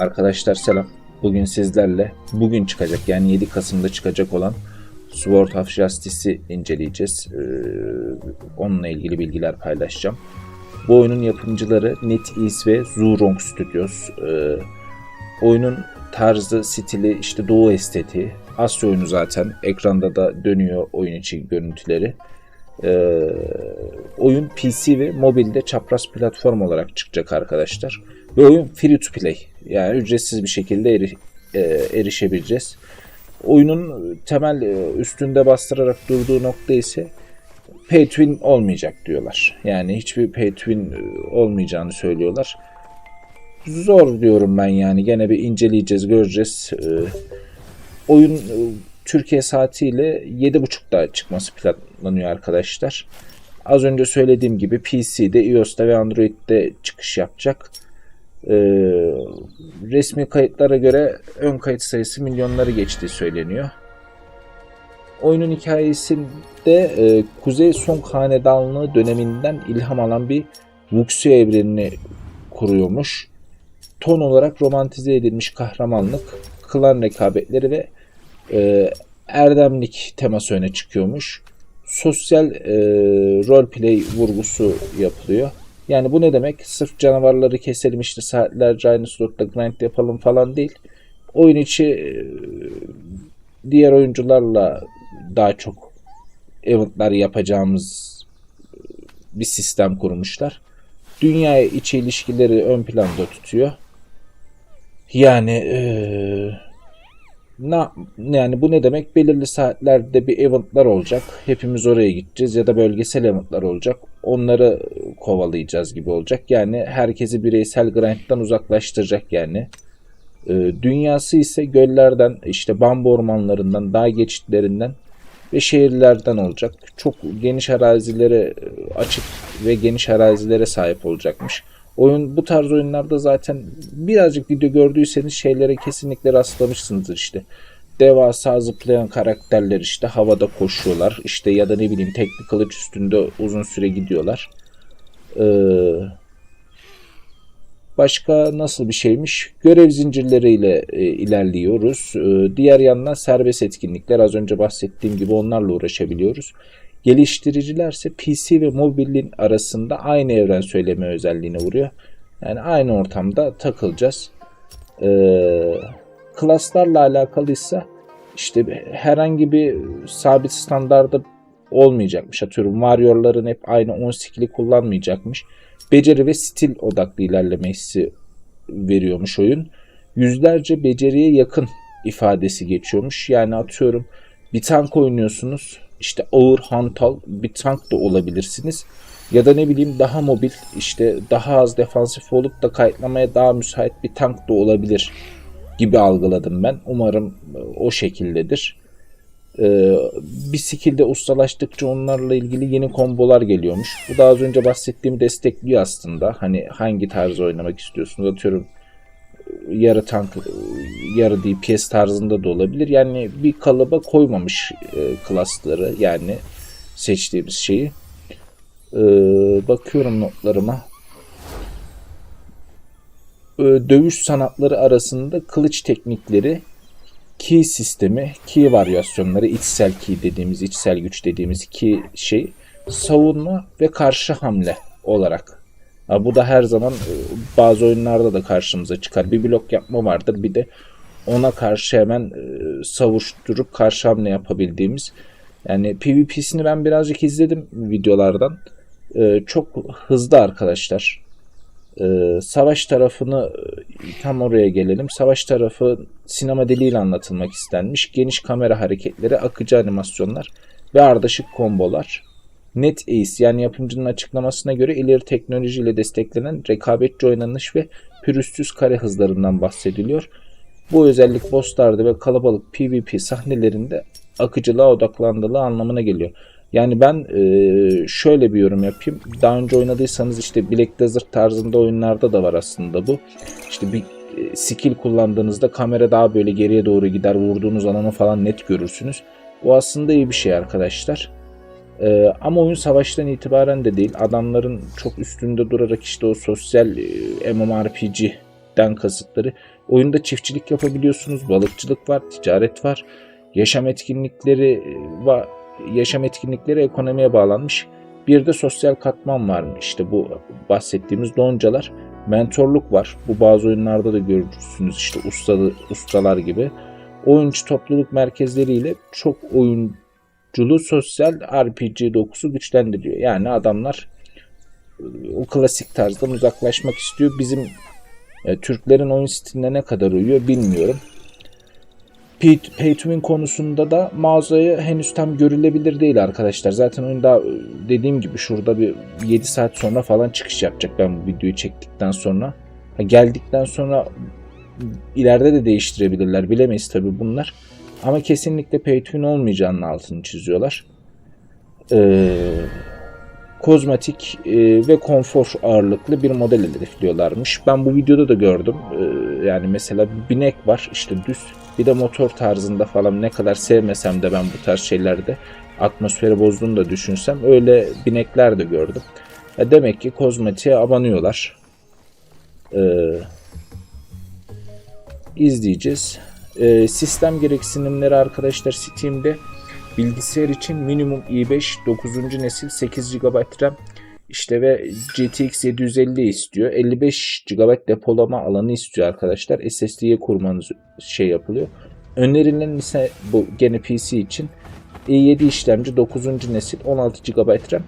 Arkadaşlar selam. Bugün sizlerle bugün çıkacak yani 7 Kasım'da çıkacak olan Sword of Justice'i inceleyeceğiz. Ee, onunla ilgili bilgiler paylaşacağım. Bu oyunun yapımcıları NetEase ve Zurong Studios. Ee, oyunun tarzı, stili, işte doğu estetiği. Asya oyunu zaten. Ekranda da dönüyor oyun içi görüntüleri. Ee, oyun PC ve mobilde çapraz platform olarak çıkacak arkadaşlar. Ve oyun free to play. Yani ücretsiz bir şekilde eri- e, erişebileceğiz. Oyunun temel e, üstünde bastırarak durduğu nokta ise pay to win olmayacak diyorlar. Yani hiçbir pay to win e, olmayacağını söylüyorlar. Zor diyorum ben yani. Gene bir inceleyeceğiz, göreceğiz. Ee, oyun e, Türkiye saatiyle 7.30'da çıkması planlanıyor arkadaşlar. Az önce söylediğim gibi PC'de, iOS'ta ve Android'de çıkış yapacak. Ee, resmi kayıtlara göre ön kayıt sayısı milyonları geçtiği söyleniyor. Oyunun hikayesinde e, Kuzey Song Hanedanlığı döneminden ilham alan bir Wuxia evrenini kuruyormuş. Ton olarak romantize edilmiş kahramanlık, klan rekabetleri ve e, erdemlik teması öne çıkıyormuş. Sosyal e, roleplay vurgusu yapılıyor. Yani bu ne demek? Sırf canavarları keselim işte saatlerce aynı slotta grind yapalım falan değil. Oyun içi e, diğer oyuncularla daha çok eventler yapacağımız e, bir sistem kurmuşlar. Dünya içi ilişkileri ön planda tutuyor. Yani eee na, yani bu ne demek? Belirli saatlerde bir eventlar olacak. Hepimiz oraya gideceğiz ya da bölgesel eventlar olacak. Onları kovalayacağız gibi olacak. Yani herkesi bireysel grind'den uzaklaştıracak yani. Ee, dünyası ise göllerden, işte bambu ormanlarından, dağ geçitlerinden ve şehirlerden olacak. Çok geniş arazilere açık ve geniş arazilere sahip olacakmış. Oyun bu tarz oyunlarda zaten birazcık video gördüyseniz şeylere kesinlikle rastlamışsınızdır işte. Devasa zıplayan karakterler işte havada koşuyorlar. işte ya da ne bileyim tekli kılıç üstünde uzun süre gidiyorlar. Ee, başka nasıl bir şeymiş? Görev zincirleriyle e, ilerliyoruz. Ee, diğer yandan serbest etkinlikler az önce bahsettiğim gibi onlarla uğraşabiliyoruz. Geliştiricilerse PC ve mobilin arasında aynı evren söyleme özelliğine vuruyor. Yani aynı ortamda takılacağız. Ee, klaslarla alakalıysa işte herhangi bir sabit standardı olmayacakmış. Atıyorum Warrior'ların hep aynı 10 skill'i kullanmayacakmış. Beceri ve stil odaklı ilerleme hissi veriyormuş oyun. Yüzlerce beceriye yakın ifadesi geçiyormuş. Yani atıyorum bir tank oynuyorsunuz. İşte ağır hantal bir tank da olabilirsiniz. Ya da ne bileyim daha mobil işte daha az defansif olup da kayıtlamaya daha müsait bir tank da olabilir gibi algıladım ben. Umarım e, o şekildedir. Ee, bir skill'de ustalaştıkça onlarla ilgili yeni kombolar geliyormuş. Bu da az önce bahsettiğim destekliyor aslında. Hani hangi tarz oynamak istiyorsunuz atıyorum yarı tank, yarı DPS tarzında da olabilir. Yani bir kalıba koymamış e, klasları yani seçtiğimiz şeyi. E, bakıyorum notlarıma. E, dövüş sanatları arasında kılıç teknikleri, ki sistemi, ki varyasyonları, içsel ki dediğimiz, içsel güç dediğimiz ki şey, savunma ve karşı hamle olarak bu da her zaman e, bazı oyunlarda da karşımıza çıkar. Bir blok yapma vardır. Bir de ona karşı hemen e, savuşturup karşı hamle yapabildiğimiz. Yani PvP'sini ben birazcık izledim videolardan. E, çok hızlı arkadaşlar. Savaş tarafını tam oraya gelelim. Savaş tarafı sinema diliyle anlatılmak istenmiş. Geniş kamera hareketleri, akıcı animasyonlar ve ardışık kombolar. NetAce yani yapımcının açıklamasına göre ileri teknolojiyle desteklenen rekabetçi oynanış ve pürüzsüz kare hızlarından bahsediliyor. Bu özellik bosslarda ve kalabalık PvP sahnelerinde akıcılığa odaklandığı anlamına geliyor. Yani ben e, şöyle bir yorum yapayım. Daha önce oynadıysanız işte Black Desert tarzında oyunlarda da var aslında bu. İşte bir e, skill kullandığınızda kamera daha böyle geriye doğru gider. Vurduğunuz alanı falan net görürsünüz. Bu aslında iyi bir şey arkadaşlar. Ee, ama oyun savaştan itibaren de değil. Adamların çok üstünde durarak işte o sosyal e, MMORPG çiftçilikten kasıtları. Oyunda çiftçilik yapabiliyorsunuz, balıkçılık var, ticaret var, yaşam etkinlikleri e, var. Yaşam etkinlikleri ekonomiye bağlanmış. Bir de sosyal katman var? İşte bu bahsettiğimiz doncalar. Mentorluk var. Bu bazı oyunlarda da görürsünüz işte ustalı, ustalar gibi. Oyuncu topluluk merkezleriyle çok oyunculu sosyal RPG dokusu güçlendiriyor. Yani adamlar e, o klasik tarzdan uzaklaşmak istiyor. Bizim e, Türklerin oyun stiline ne kadar uyuyor bilmiyorum. Pay, pay to win konusunda da mağazayı henüz tam görülebilir değil arkadaşlar. Zaten oyun daha e, dediğim gibi şurada bir 7 saat sonra falan çıkış yapacak ben bu videoyu çektikten sonra. Ha, geldikten sonra ileride de değiştirebilirler bilemeyiz tabi bunlar. Ama kesinlikle pay to olmayacağının altını çiziyorlar. Ee, kozmetik e, ve konfor ağırlıklı bir model hedefliyorlarmış. Ben bu videoda da gördüm. Ee, yani mesela bir binek var işte düz bir de motor tarzında falan ne kadar sevmesem de ben bu tarz şeylerde atmosferi bozduğunu da düşünsem öyle binekler de gördüm. Ya demek ki kozmetiğe abanıyorlar. Ee, izleyeceğiz e, sistem gereksinimleri arkadaşlar Steam'de bilgisayar için minimum i5 9. nesil 8 GB RAM işte ve GTX 750 istiyor. 55 GB depolama alanı istiyor arkadaşlar. SSD'ye kurmanız şey yapılıyor. Önerilen ise bu gene PC için i7 işlemci 9. nesil 16 GB RAM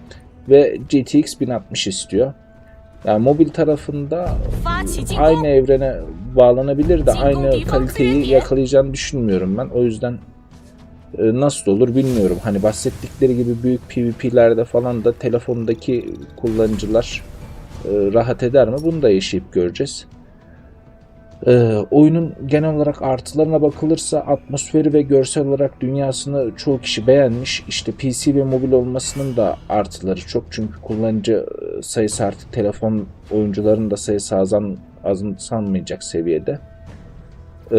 ve GTX 1060 istiyor. Yani mobil tarafında aynı evrene bağlanabilir de aynı kaliteyi yakalayacağını düşünmüyorum ben. O yüzden e, nasıl olur bilmiyorum. Hani bahsettikleri gibi büyük PvP'lerde falan da telefondaki kullanıcılar e, rahat eder mi? Bunu da yaşayıp göreceğiz. E, oyunun genel olarak artılarına bakılırsa atmosferi ve görsel olarak dünyasını çoğu kişi beğenmiş. İşte PC ve mobil olmasının da artıları çok. Çünkü kullanıcı sayısı artık telefon oyuncuların da sayısı azan azımsanmayacak seviyede. Ee,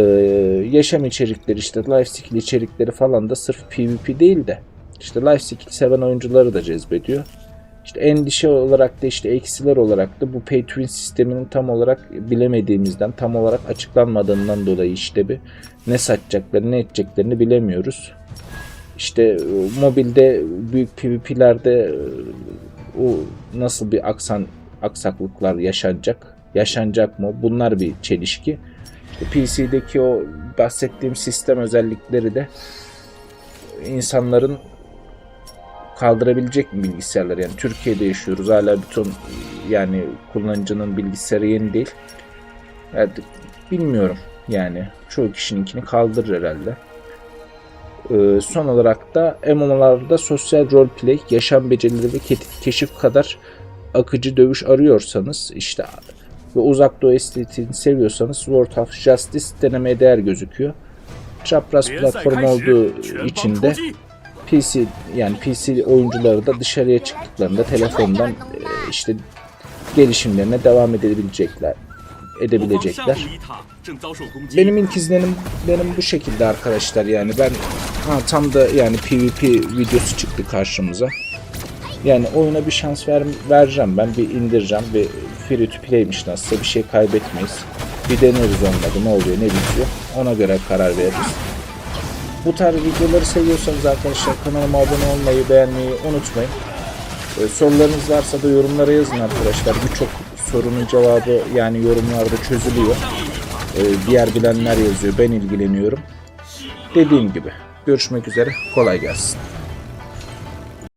yaşam içerikleri işte life skill içerikleri falan da sırf PvP değil de işte life skill seven oyuncuları da cezbediyor. İşte endişe olarak da işte eksiler olarak da bu pay to win sisteminin tam olarak bilemediğimizden, tam olarak açıklanmadığından dolayı işte bir ne satacaklarını, ne edeceklerini bilemiyoruz. İşte e, mobilde büyük PvP'lerde e, o nasıl bir aksan aksaklıklar yaşanacak? Yaşanacak mı? Bunlar bir çelişki. İşte PC'deki o bahsettiğim sistem özellikleri de insanların kaldırabilecek mi bilgisayarları? Yani Türkiye'de yaşıyoruz. Hala bütün yani kullanıcının bilgisayarı yeni değil. Yani bilmiyorum yani. Çoğu kişininkini kaldırır herhalde. Ee, son olarak da MMO'larda sosyal roleplay, yaşam becerileri ve ke- keşif kadar akıcı dövüş arıyorsanız işte ve uzak doğu estetiğini seviyorsanız World of Justice denemeye değer gözüküyor. Çapraz platform olduğu için de PC yani PC oyuncuları da dışarıya çıktıklarında telefondan e, işte gelişimlerine devam edebilecekler edebilecekler. Benim ilk izlenim benim bu şekilde arkadaşlar yani ben ha, tam da yani PvP videosu çıktı karşımıza. Yani oyuna bir şans ver, vereceğim ben bir indireceğim bir free to play'miş nasılsa bir şey kaybetmeyiz. Bir deneriz olmadı ne oluyor ne bitiyor ona göre karar veririz. Bu tarz videoları seviyorsanız arkadaşlar kanalıma abone olmayı beğenmeyi unutmayın. Ee, sorularınız varsa da yorumlara yazın arkadaşlar. Birçok sorunun cevabı yani yorumlarda çözülüyor. Ee, diğer bilenler yazıyor. Ben ilgileniyorum. Dediğim gibi görüşmek üzere. Kolay gelsin.